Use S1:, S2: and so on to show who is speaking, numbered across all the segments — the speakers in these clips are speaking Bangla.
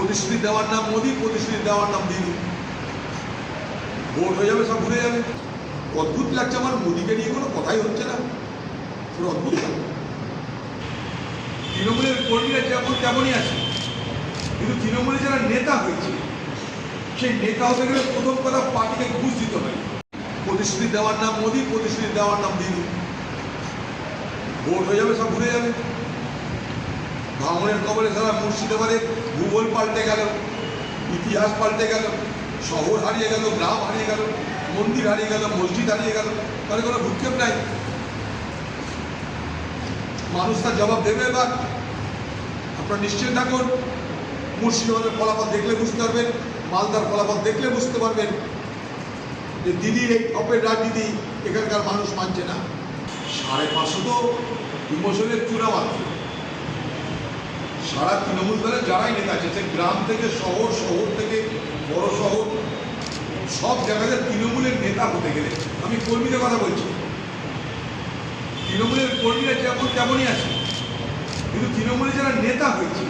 S1: প্রতিশ্রুতি দেওয়ার নাম মোদী, প্রতিশ্রুতি দেওয়ার নাম দিদি। ভোট হয়ে যাবে, সব ঘুরে যাবে। অদ্ভুত লাগছে আমার, মোদীকে নিয়ে কোনো কথাই হচ্ছে না। অদ্ভুত তৃণমূলের কর্মীরা যেমন তেমনই আছে। কিন্তু তৃণমূলে যারা নেতা হয়েছে, সেই নেতা হতে গেলে প্রথম কথা পার্টিকে ঘুষ দিতে হয়। প্রতিশ্রুতি দেওয়ার নাম মোদী, প্রতিশ্রুতি দেওয়ার নাম দিদি। ভোট হয়ে যাবে, সব ঘুরে যাবে। ভাঙনের কবলে সারা মুর্শিদাবাদে ভূগোল পাল্টে গেল, ইতিহাস পাল্টে গেল, শহর হারিয়ে গেল, গ্রাম হারিয়ে গেল, মন্দির হারিয়ে গেল, মসজিদ হারিয়ে গেল, তাহলে কোনো ভূক্ষেপ নাই। মানুষ তার জবাব দেবে এবার। আপনারা নিশ্চিত থাকুন, মুর্শিদাবাদের ফলাফল দেখলে বুঝতে পারবেন, মালদার ফলাফল দেখলে বুঝতে পারবেন যে দিদির এই অপের রাজনীতি এখানকার মানুষ মানছে না। সাড়ে পাঁচশো তো ইমোশনের চূড়া মাত্র সারা তৃণমূল দলের যারাই নেতা আছে সে গ্রাম থেকে শহর শহর থেকে বড় শহর, সব জায়গাতে তৃণমূলের নেতা হতে গেলে, আমি কর্মীদের কথা বলছি, তৃণমূলের কর্মীরা যেমন তেমনই আছে, কিন্তু তৃণমূলে যারা নেতা হয়েছে,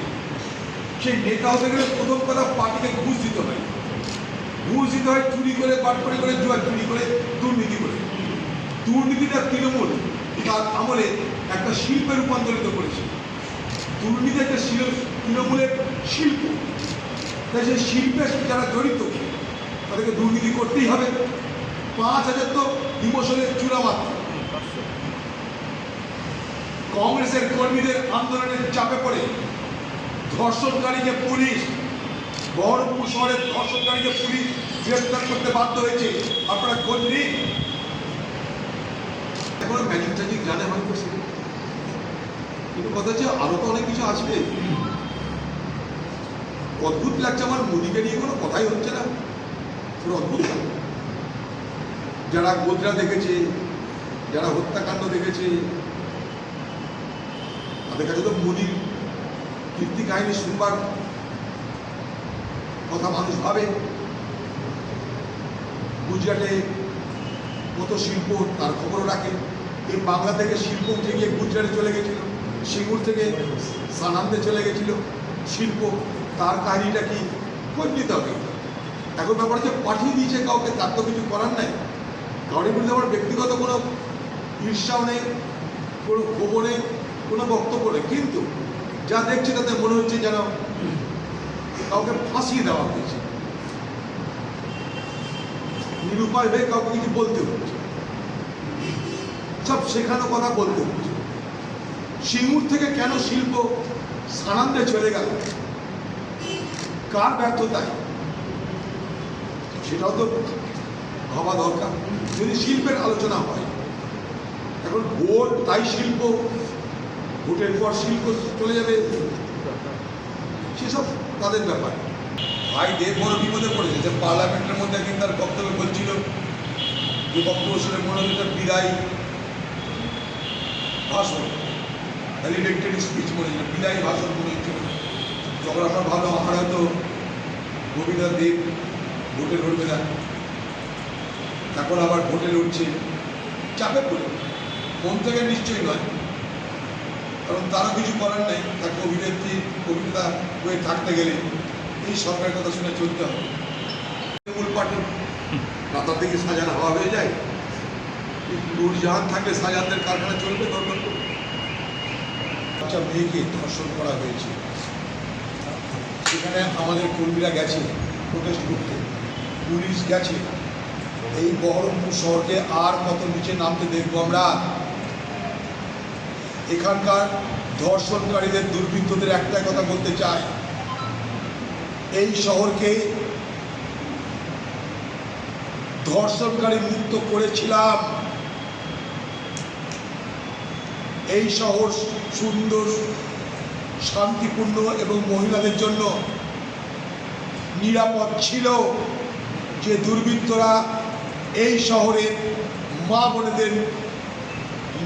S1: সেই নেতা হতে গেলে প্রথম কথা পার্টিকে ঘুষ দিতে হয়। ঘুষ দিতে হয় চুরি করে বাটপাড়ি করে জুয়া চুরি করে, দুর্নীতি করে। দুর্নীতিটা তৃণমূল, তার আমলে একটা শিল্পে রূপান্তরিত করেছে। দুর্নীতি একটা তৃণমূলের শিল্প। তাই সেই শিল্পে যারা জড়িত, তাদেরকে দুর্নীতি করতেই হবে। পাঁচ হাজার তো ইমোশনের চূড়া মাত্র। কংগ্রেসের কর্মীদের আন্দোলনের চাপে পড়ে ধর্ষণকারীকে পুলিশ, বহরমপুর শহরের ধর্ষণকারীকে পুলিশ গ্রেফতার করতে বাধ্য হয়েছে। আপনারা খোঁজ নিন এখনও ম্যাজিক জানে হয়তো সে কিন্তু কথা হচ্ছে আরও তো অনেক কিছু আসবে। অদ্ভুত লাগছে আমার মোদীকে নিয়ে, কোনো কথাই হচ্ছে না। পুরো অদ্ভুত যারা গোদরা দেখেছে, যারা হত্যাকাণ্ড দেখেছে, তাদের কাছে তো মোদীর কীর্তি কাহিনী শুনবার কথা মানুষ ভাবে। গুজরাটে কত শিল্প, তার খবরও রাখে। এই বাংলা থেকে শিল্প উঠে গিয়ে গুজরাটে চলে গেছিল। সিঙ্গুর থেকে সানান্দে চলে গেছিল। শিল্প, তার কাহিনীটা কি? খোঁজ হবে। এখন ব্যাপার হচ্ছে পাঠিয়ে দিয়েছে কাউকে, তার তো কিছু করার নাই। কারোর বিরুদ্ধে আমার ব্যক্তিগত কোনো ঈর্ষাও নেই, কোনো ক্ষোভ নেই, কোনো বক্তব্য নেই। কিন্তু যা দেখছি তাতে মনে হচ্ছে যেন কাউকে ফাঁসিয়ে দেওয়া হয়েছে। নিরুপায় হয়ে কাউকে কিছু বলতে হচ্ছে। সব শেখানো কথা বলতে হচ্ছে। সিঙ্গুর থেকে কেন শিল্প সানান্দে চলে গেল? কার ব্যর্থতায়? সেটাও তো ভাবা দরকার। যদি শিল্পের আলোচনা হয়, এখন ভোট, তাই শিল্প, ভোটের পর শিল্প চলে যাবে। সেসব তাদের ব্যাপার। ভাই, দেব বড় বিপদে পড়েছে। যে পার্লামেন্টের মধ্যে একদিন তার বক্তব্য বলছিল, যে বক্তব্য শুনে মনে হচ্ছে বিদায়। ভাষণ। ভ্যালিডেক্টেড স্পিচ হচ্ছিল বিদায় ভাষণ হচ্ছিল তখন আমরা ভালো, আমার হয়তো গোবিন্দা দেব, ভোটে লড়বে না। এখন আবার ভোটে লড়ছে। চাপে পড়ে। মন থেকে নিশ্চয়ই নয়। কারণ তারও কিছু করার নেই তাকে অভিনেত্রী অভিনেতা হয়ে থাকতে গেলে এই সরকারের কথা শুনে চলতে হবে। মূল পার্টি রাতার দিকে সাজানো হওয়া হয়ে যায়। নূরজাহান থাকলে সাজানদের কারখানা চলবে দরকার বাচ্চা মেয়েকে ধর্ষণ করা হয়েছে। সেখানে আমাদের কর্মীরা গেছে প্রোটেস্ট করতে। পুলিশ গেছে। এই বহরমপুর শহরকে আর কত নিচে নামতে দেখব আমরা। এখানকার ধর্ষণকারীদের দুর্বৃত্তদের একটা কথা বলতে চাই। এই শহরকে ধর্ষণকারী মুক্ত করেছিলাম। এই শহর সুন্দর, শান্তিপূর্ণ এবং মহিলাদের জন্য নিরাপদ ছিল যে দুর্বৃত্তরা এই শহরের মা বোনেদের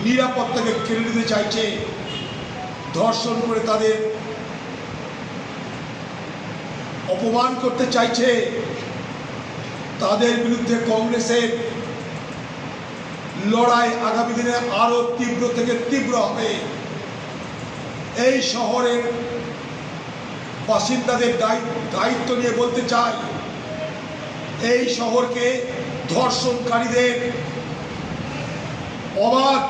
S1: নিরাপত্তাকে কেড়ে নিতে চাইছে, ধর্ষণ করে তাদের অপমান করতে চাইছে। তাদের বিরুদ্ধে কংগ্রেসের লড়াই আগামী দিনে আরও তীব্র থেকে তীব্র হবে। এই শহরের বাসিন্দাদের দায়ি- দায়িত্ব নিয়ে বলতে চাই, এই শহরকে ধর্ষণকারীদের অবাধ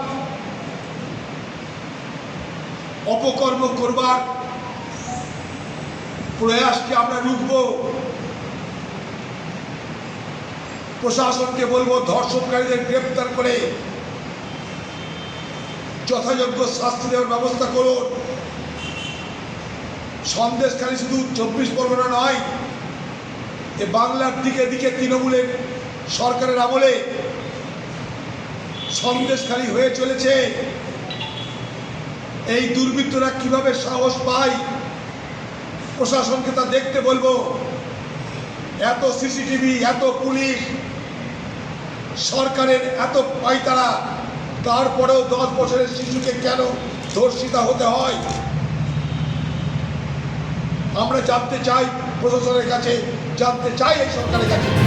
S1: অপকর্ম করবার প্রয়াসকে আমরা রুখব। প্রশাসনকে বলব, ধর্ষণকারীদের গ্রেপ্তার করে যথাযোগ্য শাস্তি দেওয়ার ব্যবস্থা করুন। সন্দেশখালী শুধু চব্বিশ পরগনা নয়, এ বাংলার দিকে দিকে তৃণমূলের সরকারের আমলে সন্দেশখালী হয়ে চলেছে। এই দুর্বৃত্তরা কীভাবে সাহস পায়, প্রশাসনকে তা দেখতে বলব। এত সিসিটিভি, এত পুলিশ সরকারের এত পাইতারা, তারপরেও দশ বছরের শিশুকে কেন ধর্ষিতা হতে হয়? আমরা জানতে চাই প্রশাসনের কাছে, জানতে চাই এই সরকারের কাছে।